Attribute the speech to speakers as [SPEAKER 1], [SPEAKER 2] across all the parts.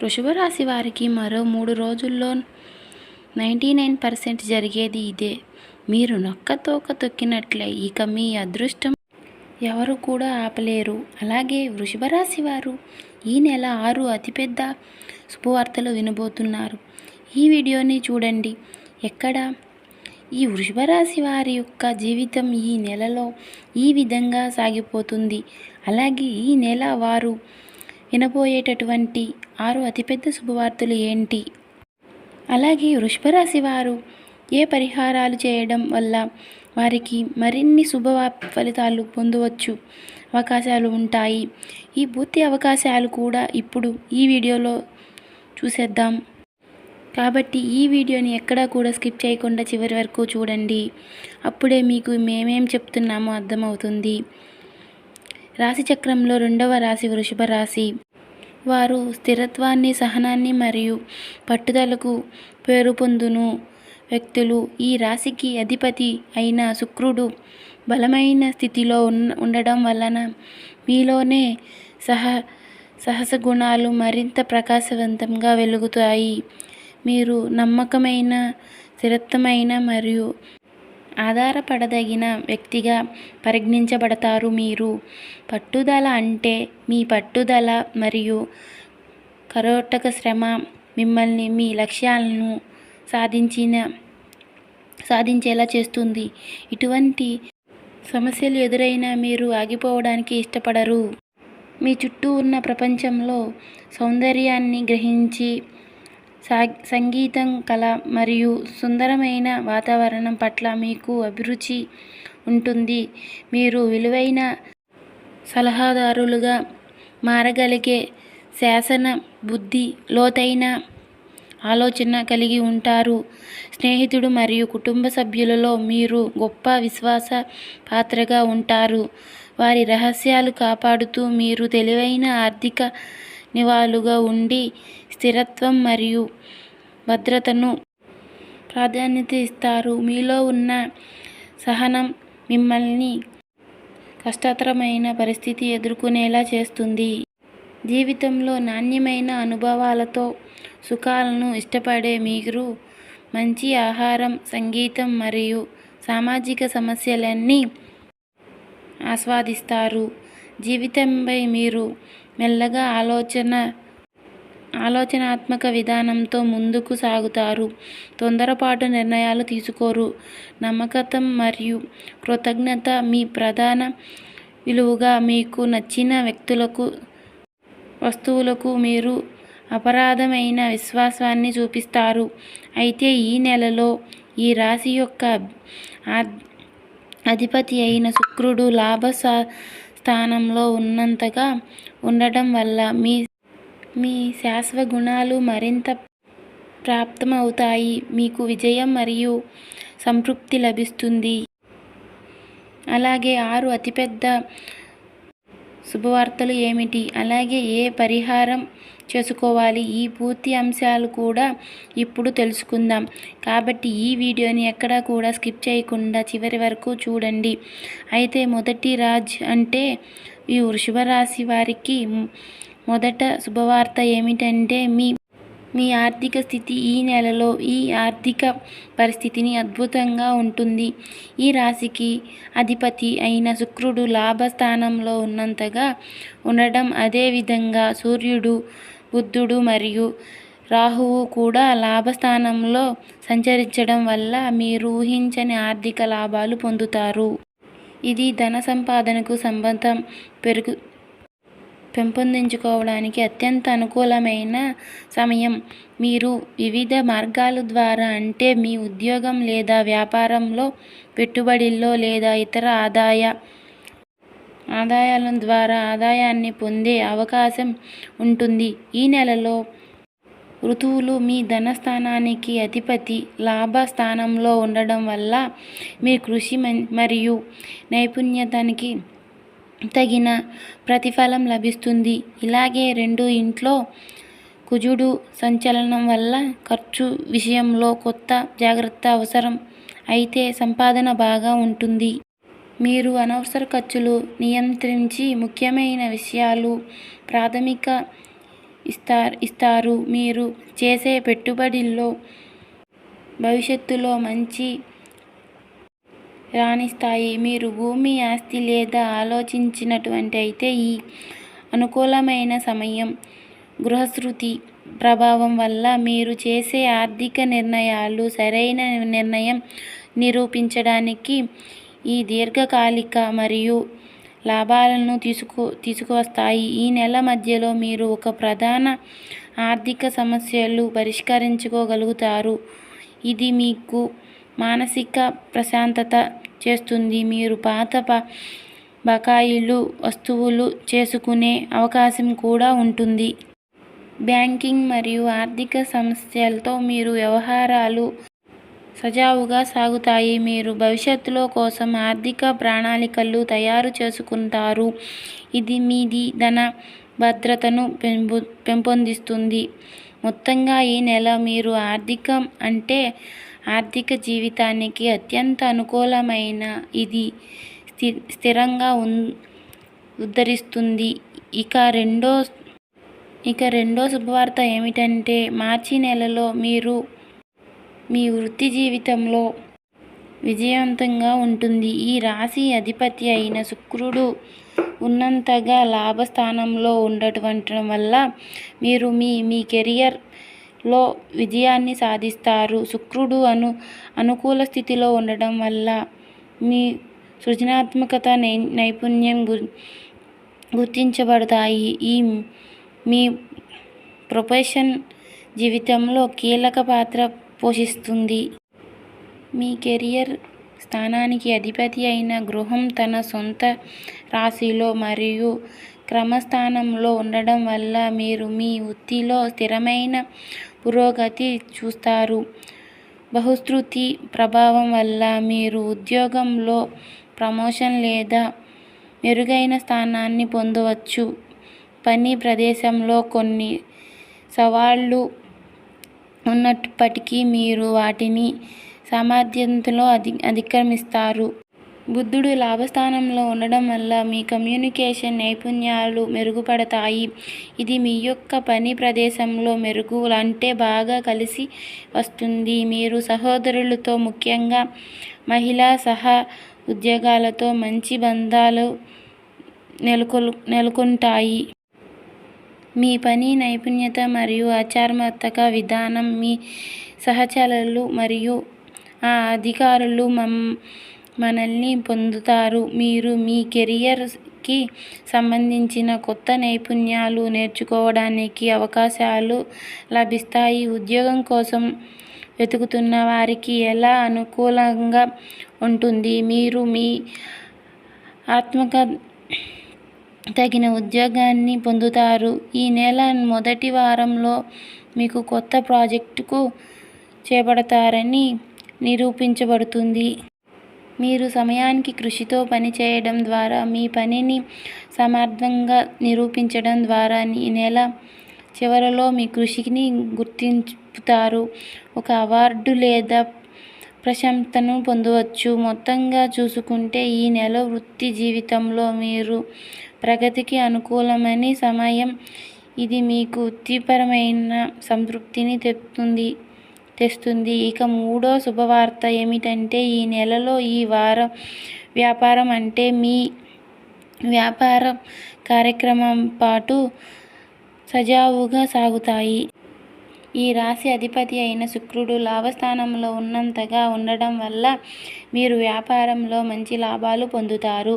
[SPEAKER 1] వృషభరాశి వారికి మరో మూడు రోజుల్లో నైంటీ నైన్ పర్సెంట్ జరిగేది ఇదే. మీరు నొక్క తోక తొక్కినట్లే ఇక మీ అదృష్టం ఎవరు కూడా ఆపలేరు. అలాగే వృషభరాశి వారు ఈ నెల ఆరు అతిపెద్ద శుభవార్తలు వినబోతున్నారు. ఈ వీడియోని చూడండి. ఎక్కడ? ఈ వృషభరాశి వారి యొక్క జీవితం ఈ నెలలో ఈ విధంగా సాగిపోతుంది. అలాగే ఈ నెల వారు వినబోయేటటువంటి ఆరు అతిపెద్ద శుభవార్తలు ఏంటి? అలాగే వృషభరాశి వారు ఏ పరిహారాలు చేయడం వల్ల వారికి మరిన్ని శుభ ఫలితాలు పొందవచ్చు అవకాశాలు ఉంటాయి? ఈ పూర్తి అవకాశాలు కూడా ఇప్పుడు ఈ వీడియోలో చూసేద్దాం. కాబట్టి ఈ వీడియోని ఎక్కడా కూడా స్కిప్ చేయకుండా చివరి వరకు చూడండి. అప్పుడే మీకు మేమేం చెప్తున్నామో అర్థమవుతుంది. రాశిచక్రంలో రెండవ రాశి వృషభ రాశి. వారు స్థిరత్వాన్ని సహనాన్ని మరియు పట్టుదలకు పేరు పొందును. వ్యక్తులు ఈ రాశికి అధిపతి అయిన శుక్రుడు బలమైన స్థితిలో ఉండడం వలన మీలోనే సహ సహస గుణాలు మరింత ప్రకాశవంతంగా వెలుగుతాయి. మీరు నమ్మకమైన స్థిరత్వమైన మరియు ఆధారపడదగిన వ్యక్తిగా పరిగణించబడతారు మీరు. పట్టుదల అంటే మీ పట్టుదల మరియు కరోటక శ్రమ మిమ్మల్ని మీ లక్ష్యాలను సాధించిన సాధించేలా చేస్తుంది. ఇటువంటి సమస్యలు ఎదురైనా మీరు ఆగిపోవడానికి ఇష్టపడరు. మీ చుట్టూ ఉన్న ప్రపంచంలో సౌందర్యాన్ని గ్రహించి సా సంగీతం కళ మరియు సుందరమైన వాతావరణం పట్ల మీకు అభిరుచి ఉంటుంది. మీరు విలువైన సలహాదారులుగా మారగలిగే శాసన బుద్ధి లోతైన ఆలోచన కలిగి ఉంటారు. స్నేహితుడు మరియు కుటుంబ సభ్యులలో మీరు గొప్ప విశ్వాస పాత్రగా ఉంటారు. వారి రహస్యాలు కాపాడుతూ మీరు తెలివైన ఆర్థిక నివాళుగా ఉండి స్థిరత్వం మరియు భద్రతను ప్రాధాన్యత ఇస్తారు. మీలో ఉన్న సహనం మిమ్మల్ని కష్టతరమైన పరిస్థితి ఎదుర్కొనేలా చేస్తుంది. జీవితంలో నాణ్యమైన అనుభవాలతో సుఖాలను ఇష్టపడే మీరు మంచి ఆహారం సంగీతం మరియు సామాజిక సమస్యలన్నీ ఆస్వాదిస్తారు. జీవితంపై మీరు మెల్లగా ఆలోచన ఆలోచనాత్మక విధానంతో ముందుకు సాగుతారు. తొందరపాటు నిర్ణయాలు తీసుకోరు. నమ్మకతం మరియు కృతజ్ఞత మీ ప్రధాన విలువగా మీకు నచ్చిన వ్యక్తులకు వస్తువులకు మీరు అపరాధమైన విశ్వాసాన్ని చూపిస్తారు. అయితే ఈ నెలలో ఈ రాశి యొక్క అధిపతి అయిన శుక్రుడు లాభ స్థానంలో ఉన్నంతగా ఉండటం వల్ల మీ మీ శాశ్వ గుణాలు మరింత ప్రాప్తమవుతాయి. మీకు విజయం మరియు సంతృప్తి లభిస్తుంది. అలాగే ఆరు అతిపెద్ద శుభవార్తలు ఏమిటి? అలాగే ఏ పరిహారం చేసుకోవాలి. ఈ పూర్తి అంశాలు కూడా ఇప్పుడు తెలుసుకుందాం. కాబట్టి ఈ వీడియోని ఎక్కడా కూడా స్కిప్ చేయకుండా చివరి వరకు చూడండి. అయితే మొదటి రాజ్ అంటే ఈ వృషభ రాశి వారికి మొదట శుభవార్త ఏమిటంటే మీ మీ ఆర్థిక స్థితి ఈ నెలలో ఈ ఆర్థిక పరిస్థితిని అద్భుతంగా ఉంటుంది. ఈ రాశికి అధిపతి అయిన శుక్రుడు లాభస్థానంలో ఉన్నంతగా ఉండడం అదేవిధంగా సూర్యుడు బుద్ధుడు మరియు రాహువు కూడా లాభస్థానంలో సంచరించడం వల్ల మీరు ఊహించని ఆర్థిక లాభాలు పొందుతారు. ఇది ధన సంపాదనకు సంబంధం పెరుగు పెంపొందించుకోవడానికి అత్యంత అనుకూలమైన సమయం. మీరు వివిధ మార్గాల ద్వారా అంటే మీ ఉద్యోగం లేదా వ్యాపారంలో పెట్టుబడిల్లో లేదా ఇతర ఆదాయ ఆదాయాల ద్వారా ఆదాయాన్ని పొందే అవకాశం ఉంటుంది. ఈ నెలలో ఋతువులు మీ ధనస్థానానికి అధిపతి లాభ స్థానంలో ఉండడం వల్ల మీ కృషి మరియు నైపుణ్యతనికి తగిన ప్రతిఫలం లభిస్తుంది. ఇలాగే రెండు ఇంట్లో కుజుడు సంచలనం వల్ల ఖర్చు విషయంలో కొత్త జాగ్రత్త అవసరం అయితే సంపాదన బాగా ఉంటుంది. మీరు అనవసర ఖర్చులు నియంత్రించి ముఖ్యమైన విషయాలు ప్రాథమిక ఇస్తా ఇస్తారు. మీరు చేసే పెట్టుబడుల్లో భవిష్యత్తులో మంచి రాణిస్తాయి. మీరు భూమి ఆస్తి లేదా ఆలోచించినటువంటి అయితే ఈ అనుకూలమైన సమయం గృహశృతి ప్రభావం వల్ల మీరు చేసే ఆర్థిక నిర్ణయాలు సరైన నిర్ణయం నిరూపించడానికి ఈ దీర్ఘకాలిక మరియు లాభాలను తీసుకు తీసుకువస్తాయి. ఈ నెల మధ్యలో మీరు ఒక ప్రధాన ఆర్థిక సమస్యలు పరిష్కరించుకోగలుగుతారు. ఇది మీకు మానసిక ప్రశాంతత చేస్తుంది. మీరు పాత బకాయిలు వస్తువులు చేసుకునే అవకాశం కూడా ఉంటుంది. బ్యాంకింగ్ మరియు ఆర్థిక సమస్యలతో మీరు వ్యవహారాలు సజావుగా సాగుతాయి. మీరు భవిష్యత్తులో కోసం ఆర్థిక ప్రణాళికలు తయారు చేసుకుంటారు. ఇది మీది ధన భద్రతను పెంపు పెంపొందిస్తుంది. మొత్తంగా ఈ నెల మీరు ఆర్థికం అంటే ఆర్థిక జీవితానికి అత్యంత అనుకూలమైన ఇది స్థి స్థిరంగా ఉద్ధరిస్తుంది. ఇక రెండో ఇక రెండో శుభవార్త ఏమిటంటే మార్చి నెలలో మీరు మీ వృత్తి జీవితంలో విజయవంతంగా ఉంటుంది. ఈ రాశి అధిపతి అయిన శుక్రుడు ఉన్నంతగా లాభస్థానంలో ఉండటం వల్ల మీరు మీ మీ కెరియర్లో విజయాన్ని సాధిస్తారు. శుక్రుడు అను అనుకూల స్థితిలో ఉండడం వల్ల మీ సృజనాత్మకత నై నైపుణ్యం గు గుర్తించబడతాయి. ఈ మీ ప్రొఫెషన్ జీవితంలో కీలక పాత్ర పోషిస్తుంది. మీ కెరియర్ స్థానానికి అధిపతి అయిన గృహం తన సొంత రాశిలో మరియు క్రమస్థానంలో ఉండడం వల్ల మీరు మీ వృత్తిలో స్థిరమైన పురోగతి చూస్తారు. బహుశృతి ప్రభావం వల్ల మీరు ఉద్యోగంలో ప్రమోషన్ లేదా మెరుగైన స్థానాన్ని పొందవచ్చు. పని ప్రదేశంలో కొన్ని సవాళ్ళు ఉన్నప్పటికీ మీరు వాటిని సామర్థ్యంతో అధి అధిగమిస్తారు బుద్ధుడు లాభస్థానంలో ఉండడం వల్ల మీ కమ్యూనికేషన్ నైపుణ్యాలు మెరుగుపడతాయి. ఇది మీ యొక్క పని ప్రదేశంలో మెరుగు అంటే బాగా కలిసి వస్తుంది. మీరు సహోదరులతో ముఖ్యంగా మహిళా సహా ఉద్యోగాలతో మంచి బంధాలు నెలకొల్ నెలకొంటాయి. మీ పని నైపుణ్యత మరియు ఆచరణాత్మక విధానం మీ సహచరులు మరియు ఆ అధికారులు మమ్ మనల్ని పొందుతారు. మీరు మీ కెరియర్కి సంబంధించిన కొత్త నైపుణ్యాలు నేర్చుకోవడానికి అవకాశాలు లభిస్తాయి. ఉద్యోగం కోసం వెతుకుతున్న వారికి ఎలా అనుకూలంగా ఉంటుంది? మీరు మీ ఆత్మక తగిన ఉద్యోగాన్ని పొందుతారు. ఈ నెల మొదటి వారంలో మీకు కొత్త ప్రాజెక్టుకు చేపడతారని నిరూపించబడుతుంది. మీరు సమయానికి కృషితో పనిచేయడం ద్వారా మీ పనిని సమర్థంగా నిరూపించడం ద్వారా ఈ నెల చివరిలో మీ కృషిని గుర్తింపుతారు. ఒక అవార్డు లేదా ప్రశంసను పొందవచ్చు. మొత్తంగా చూసుకుంటే ఈ నెల వృత్తి జీవితంలో మీరు ప్రగతికి అనుకూలమైన సమయం ఇది మీకు వృత్తిపరమైన సంతృప్తిని తెస్తుంది తెస్తుంది. ఇక మూడో శుభవార్త ఏమిటంటే ఈ నెలలో ఈ వారం వ్యాపారం అంటే మీ వ్యాపార కార్యక్రమం పాటు సజావుగా సాగుతాయి. ఈ రాశి అధిపతి అయిన శుక్రుడు లాభస్థానంలో ఉన్నంతగా ఉండడం వల్ల మీరు వ్యాపారంలో మంచి లాభాలు పొందుతారు.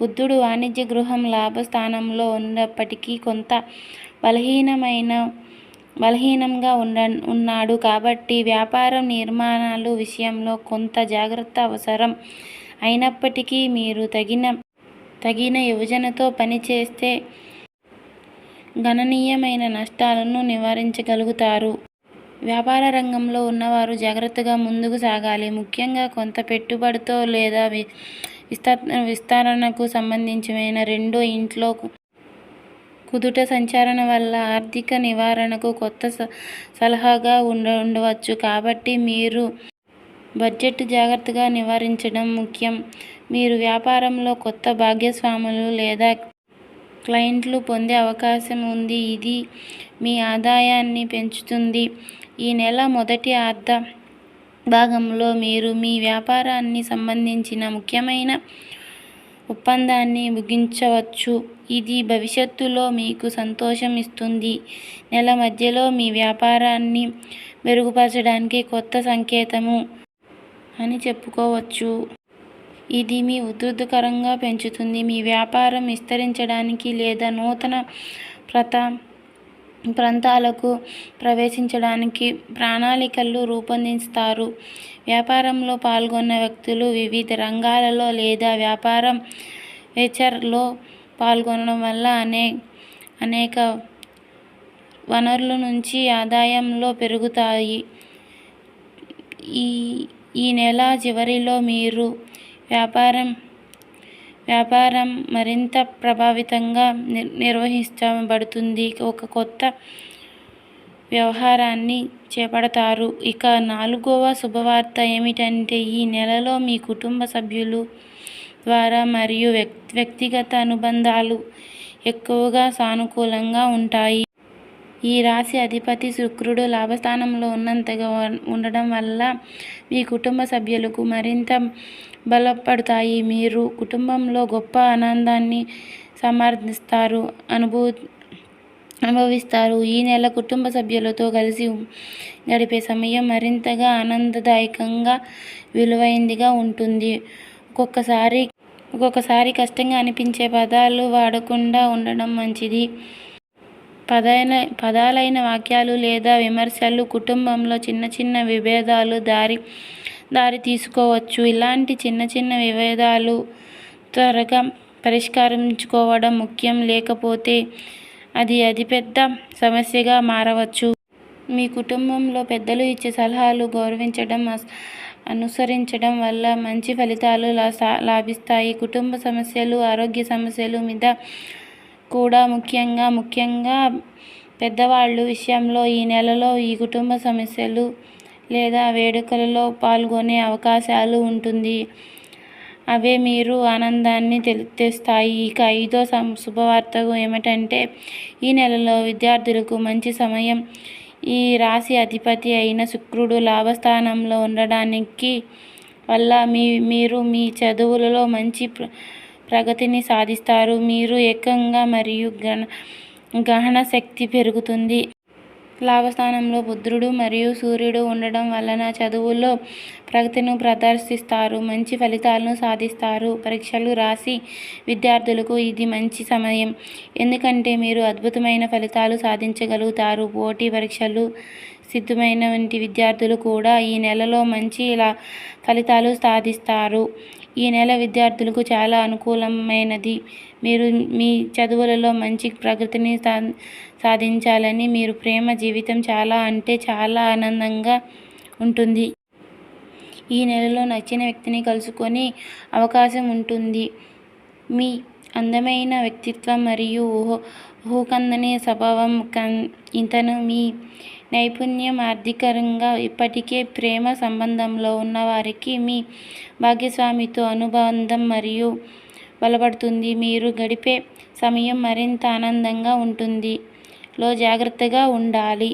[SPEAKER 1] బుద్ధుడు వాణిజ్య గృహం లాభస్థానంలో ఉన్నప్పటికీ కొంత బలహీనమైన బలహీనంగా ఉండ ఉన్నాడు. కాబట్టి వ్యాపారం నిర్మాణాలు విషయంలో కొంత జాగ్రత్త అవసరం. అయినప్పటికీ మీరు తగిన తగిన యోజనతో పనిచేస్తే గణనీయమైన నష్టాలను నివారించగలుగుతారు. వ్యాపార రంగంలో ఉన్నవారు జాగ్రత్తగా ముందుకు సాగాలి. ముఖ్యంగా కొంత పెట్టుబడితో లేదా విస్త విస్తరణకు సంబంధించిన రెండో ఇంట్లో కుదుట సంచారణ వల్ల ఆర్థిక నివారణకు కొత్త స సలహాగా ఉండ ఉండవచ్చు. కాబట్టి మీరు బడ్జెట్ జాగ్రత్తగా నివారించడం ముఖ్యం. మీరు వ్యాపారంలో కొత్త భాగస్వాములు లేదా క్లయింట్లు పొందే అవకాశం ఉంది. ఇది మీ ఆదాయాన్ని పెంచుతుంది. ఈ నెల మొదటి అర్ధ భాగంలో మీరు మీ వ్యాపారాన్ని సంబంధించిన ముఖ్యమైన ఒప్పందాన్ని ముగించవచ్చు. ఇది భవిష్యత్తులో మీకు సంతోషం ఇస్తుంది. నెల మధ్యలో మీ వ్యాపారాన్ని మెరుగుపరచడానికి కొత్త సంకేతము అని చెప్పుకోవచ్చు. ఇది మీ ఉధృతకరంగా పెంచుతుంది. మీ వ్యాపారం విస్తరించడానికి లేదా నూతన ప్రత ప్రాంతాలకు ప్రవేశించడానికి ప్రణాళికలు రూపొందిస్తారు. వ్యాపారంలో పాల్గొన్న వ్యక్తులు వివిధ రంగాలలో లేదా వ్యాపారం వెచర్లో పాల్గొనడం వల్ల అనే అనేక వనరుల నుంచి ఆదాయంలో పెరుగుతాయి. ఈ ఈ నెల చివరిలో మీరు వ్యాపారం వ్యాపారం మరింత ప్రభావితంగా నిర్వహించబడుతుంది. ఒక కొత్త వ్యవహారాన్ని చేపడతారు. ఇక నాలుగవ శుభవార్త ఏమిటంటే ఈ నెలలో మీ కుటుంబ సభ్యులు ద్వారా మరియు వ్యక్ వ్యక్తిగత అనుబంధాలు ఎక్కువగా సానుకూలంగా ఉంటాయి. ఈ రాశి అధిపతి శుక్రుడు లాభస్థానంలో ఉన్నంతగా ఉండడం వల్ల మీ కుటుంబ సభ్యులకు మరింత బలపడతాయి. మీరు కుటుంబంలో గొప్ప ఆనందాన్ని సమర్థిస్తారు అనుభూ అనుభవిస్తారు. ఈ నెల కుటుంబ సభ్యులతో కలిసి గడిపే సమయం మరింతగా ఆనందదాయకంగా విలువైందిగా ఉంటుంది. ఒక్కొక్కసారి ఒక్కొక్కసారి కష్టంగా అనిపించే పదాలు వాడకుండా ఉండడం మంచిది. పదైన పదాలైన వాక్యాలు లేదా విమర్శలు కుటుంబంలో చిన్న చిన్న విభేదాలు దారి దారి తీసుకోవచ్చు. ఇలాంటి చిన్న చిన్న విభేదాలు త్వరగా పరిష్కరించుకోవడం ముఖ్యం. లేకపోతే అది అతిపెద్ద సమస్యగా మారవచ్చు. మీ కుటుంబంలో పెద్దలు ఇచ్చే సలహాలు గౌరవించడం అనుసరించడం వల్ల మంచి ఫలితాలు లాభిస్తాయి. కుటుంబ సమస్యలు ఆరోగ్య సమస్యలు మీద కూడా ముఖ్యంగా ముఖ్యంగా పెద్దవాళ్ళు విషయంలో ఈ నెలలో ఈ కుటుంబ సమస్యలు లేదా వేడుకలలో పాల్గొనే అవకాశాలు ఉంటుంది. అవే మీరు ఆనందాన్ని తెస్తాయి. ఇక ఐదో శుభవార్త ఏమిటంటే ఈ నెలలో విద్యార్థులకు మంచి సమయం. ఈ రాశి అధిపతి అయిన శుక్రుడు లాభస్థానంలో ఉండడానికి వల్ల మీ మీరు మీ చదువులలో మంచి ప్రగతిని సాధిస్తారు. మీరు ఏకంగా మరియు గణ గ్రహణ శక్తి పెరుగుతుంది. లాభస్థానంలో బుధుడు మరియు సూర్యుడు ఉండడం వలన చదువుల్లో ప్రగతిని ప్రదర్శిస్తారు మంచి ఫలితాలను సాధిస్తారు. పరీక్షలు రాసి విద్యార్థులకు ఇది మంచి సమయం. ఎందుకంటే మీరు అద్భుతమైన ఫలితాలు సాధించగలుగుతారు. పోటీ పరీక్షలు సిద్ధమైన వంటి విద్యార్థులు కూడా ఈ నెలలో మంచి ఫలితాలు సాధిస్తారు. ఈ నెల విద్యార్థులకు చాలా అనుకూలమైనది. మీరు మీ చదువులలో మంచి ప్రగతిని సా సాధించాలని మీరు ప్రేమ జీవితం చాలా అంటే చాలా ఆనందంగా ఉంటుంది. ఈ నెలలో నచ్చిన వ్యక్తిని కలుసుకొని అవకాశం ఉంటుంది. మీ అందమైన వ్యక్తిత్వం మరియు ఊహ ఊహకందని స్వభావం కన్ ఇతను మీ నైపుణ్యం ఆర్థికంగా ఇప్పటికే ప్రేమ సంబంధంలో ఉన్నవారికి మీ భాగస్వామితో అనుబంధం మరియు బలపడుతుంది. మీరు గడిపే సమయం మరింత ఆనందంగా ఉంటుంది. లో జాగ్రత్తగా ఉండాలి.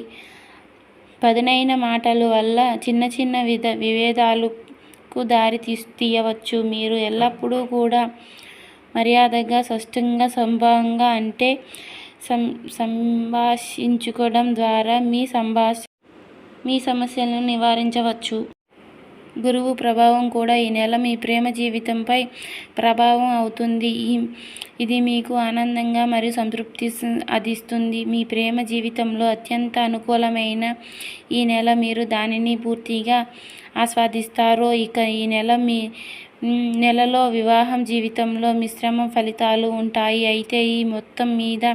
[SPEAKER 1] పదునైన మాటల వల్ల చిన్న చిన్న విధ విభేదాలకు దారి తీసి తీయవచ్చు. మీరు ఎల్లప్పుడూ కూడా మర్యాదగా స్పష్టంగా సంభవంగా అంటే సం సంభాషించుకోవడం ద్వారా మీ సంభాష మీ సమస్యలను నివారించవచ్చు. గురువు ప్రభావం కూడా ఈ నెల మీ ప్రేమ జీవితంపై ప్రభావం అవుతుంది. ఈ ఇది మీకు ఆనందంగా మరియు సంతృప్తి అదిస్తుంది. మీ ప్రేమ జీవితంలో అత్యంత అనుకూలమైన ఈ నెల మీరు దానిని పూర్తిగా ఆస్వాదిస్తారో ఇక ఈ నెల మీ నెలలో వివాహం జీవితంలో మిశ్రమ ఫలితాలు ఉంటాయి. అయితే ఈ మొత్తం మీద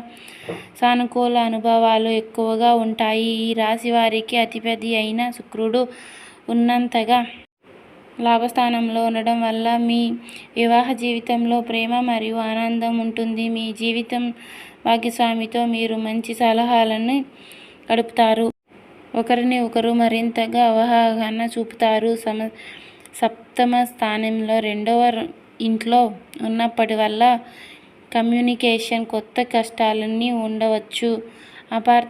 [SPEAKER 1] సానుకూల అనుభవాలు ఎక్కువగా ఉంటాయి. ఈ రాశి వారికి అతిపది అయిన శుక్రుడు ఉన్నంతగా లాభస్థానంలో ఉండడం వల్ల మీ వివాహ జీవితంలో ప్రేమ మరియు ఆనందం ఉంటుంది. మీ జీవితం భాగ్యస్వామితో మీరు మంచి సలహాలను గడుపుతారు. ఒకరిని ఒకరు మరింతగా అవగాహన చూపుతారు. సమ సప్తమ స్థానంలో రెండవ ఇంట్లో ఉన్నప్పటి వల్ల కమ్యూనికేషన్ కొత్త కష్టాలన్నీ ఉండవచ్చు. అపార్